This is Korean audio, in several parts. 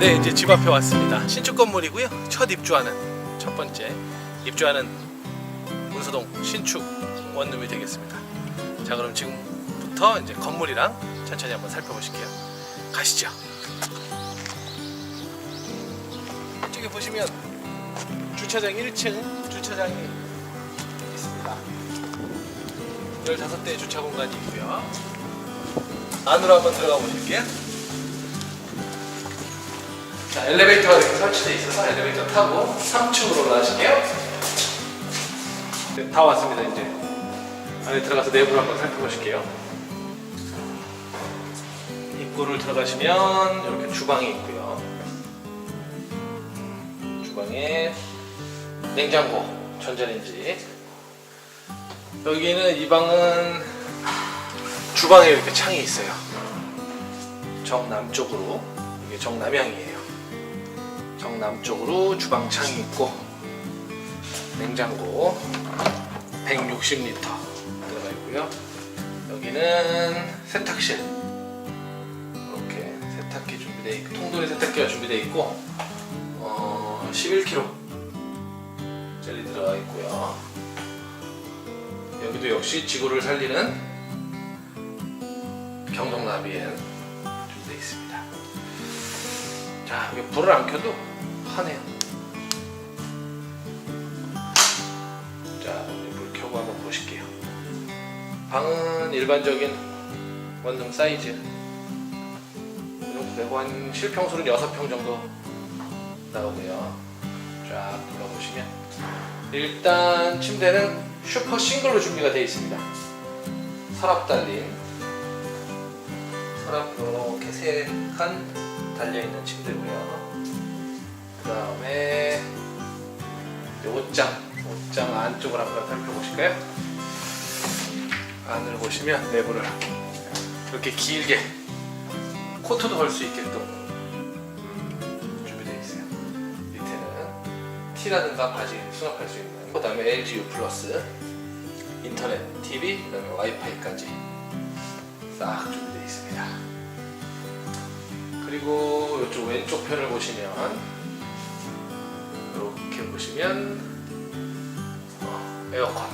이제 집 앞에 왔습니다. 신축 건물이고요. 첫 입주하는 첫 번째 입주하는 문서동 신축 원룸이 되겠습니다. 자 그럼 지금부터 이제 건물이랑 천천히 한번 살펴보실게요. 가시죠. 이쪽에 보시면 주차장 1층 주차장이 있습니다. 15대 주차 공간이 있고요. 안으로 한번 들어가 보실게요. 자, 엘리베이터가 이렇게 설치되어 있어서 엘리베이터 타고 3층으로 올라가실게요. 네, 다 왔습니다, 이제. 안에 들어가서 내부를 한번 살펴보실게요. 입구를 들어가시면 이렇게 주방이 있고요. 주방에 냉장고, 전자레인지. 여기는 이 방은 주방에 이렇게 창이 있어요. 정남쪽으로 이게 정남향이에요. 정남쪽으로 주방 창이 있고 냉장고 160리터 들어가 있고요. 여기는 세탁실 이렇게 세탁기 준비되어 있고 통돌이 세탁기가 준비되어 있고 어, 11kg 젤리 들어가 있고요. 여기도 역시 지구를 살리는 경동 나비엔 준비되어 있습니다. 자, 불을 안 켜도 하네요. 자, 불 켜고 한번 보실게요. 방은 일반적인 원룸 사이즈. 되고 한 실평수는 6평 정도 나오고요. 쫙 둘러보시면 일단 침대는 슈퍼 싱글로 준비가 되어 있습니다. 서랍 달린 서랍 이렇게 세 칸 달려 있는 침대고요. 그 다음에 옷장, 옷장 안쪽을 한번 살펴보실까요? 안을 보시면 내부를 이렇게 길게 코트도 걸 수 있게끔 음, 준비되어 있어요. 밑에는 티라든가 바지 수납할 수 있는. 그 다음에 LG U 플러스 인터넷, TV, 그 다음에 와이파이까지 싹 준비되어 있습니다. 그리고 이쪽 왼쪽 편을 보시면 이렇게 보시면 어, 에어컨.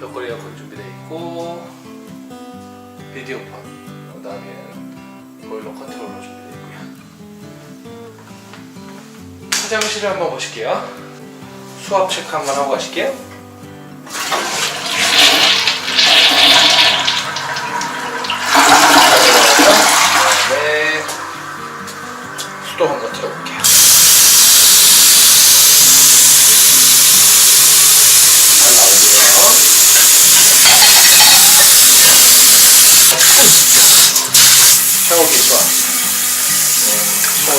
벽걸이 에어컨 준비되어 있고 비디오폰. 그 다음에 보일러 컨트롤러 준비되어 있고요. 화장실을 한번 보실게요. 수압 체크 한번 하고 가실게요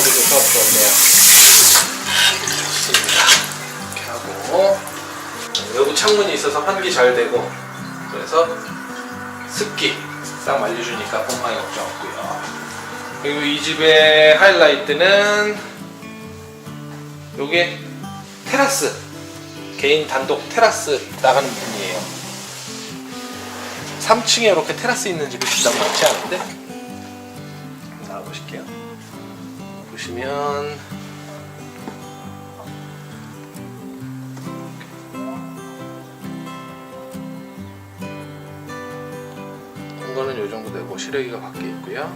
수압 좋네요. 좋습니다. 이렇게 하고 외부 창문이 있어서 환기 잘 되고 그래서 습기 싹 말려주니까 봄방이 걱정 없고요. 그리고 이 집의 하이라이트는 요게 테라스 개인 단독 테라스 나가는 부분이에요. 3층에 이렇게 테라스 있는 집이 비싸 많지 않은데 나가 보실게요. 보시면 공간은 이 정도 되고 실외기가 밖에 있고요.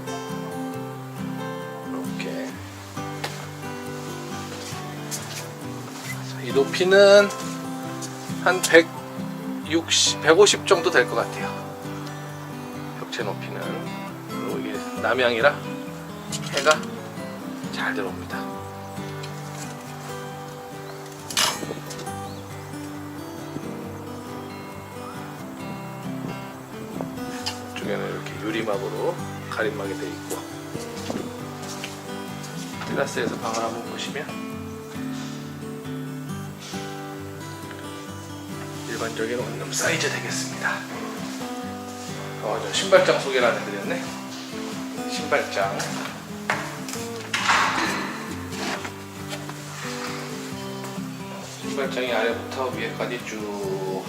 이렇게 이 높이는 한 160, 150 정도 될 것 같아요. 벽체 높이는 그리고 이게 남향이라 해가 잘 들어옵니다. 쪽에는 이렇게 유리막으로 가림막이 되어 있고 테라스에서 방을 한번 보시면 일반적인 원룸 사이즈 되겠습니다. 어, 저 신발장 소개를 안 해드렸네. 신발장. 신발장이 아래부터 위에까지 쭉